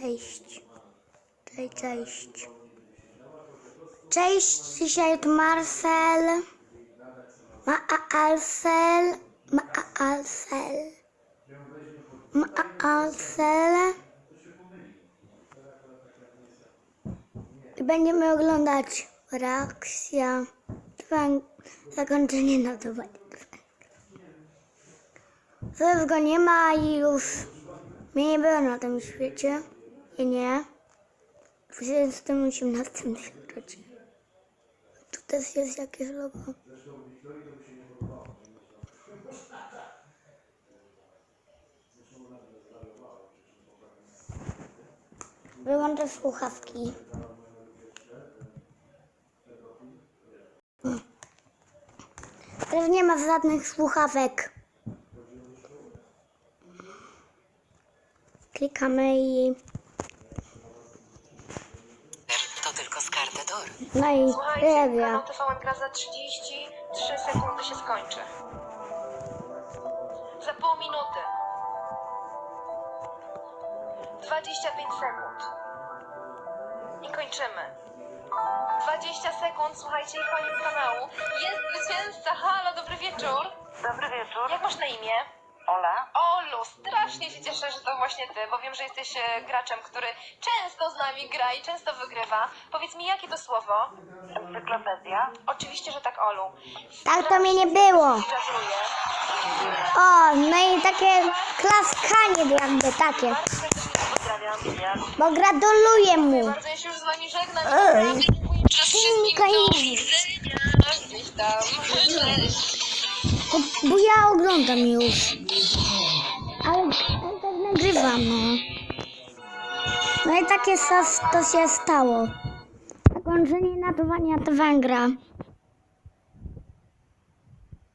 Cześć. Cześć, cześć. Cześć, dzisiaj tu Marcel. Ma Alcel. Ma Alcel. Ma Alcel. I będziemy oglądać reakcja zakończenie notowania. Zaraz go nie ma i już mnie nie było na tym świecie. Nie. W 2018 się urodziłem. Tu też jest jakieś logo. Wyłączę słuchawki. Teraz nie ma żadnych słuchawek. Klikamy i... To tylko z karty Dor. No i Słuchajcie, kanał TVN gra za 33 sekundy się skończy. Za pół minuty. 25 sekund. I kończymy. 20 sekund, słuchajcie, i koniec kanału. Jest zwycięzca, halo, dobry wieczór. Dobry wieczór. Jak masz na imię? Ola. Olu, strasznie się cieszę, że to właśnie ty, bo wiem, że jesteś e, graczem, który często z nami gra i często wygrywa. Powiedz mi, jakie to słowo? Encyklopedia. Oczywiście, że tak, Olu. Tak to mnie nie było. O, no i takie klaskanie jakby takie. Bardzo serdecznie pozdrawiam. Bo gratuluję mu. Bardzo ja się już z wami żegnam. Ej. Dziękuję wszystkim. Do widzenia. Gdzieś tam. Cześć. To, bo ja oglądam już. Ale tak nagrywam, no. No i takie sos to się stało. Zakończenie natowania to węgra.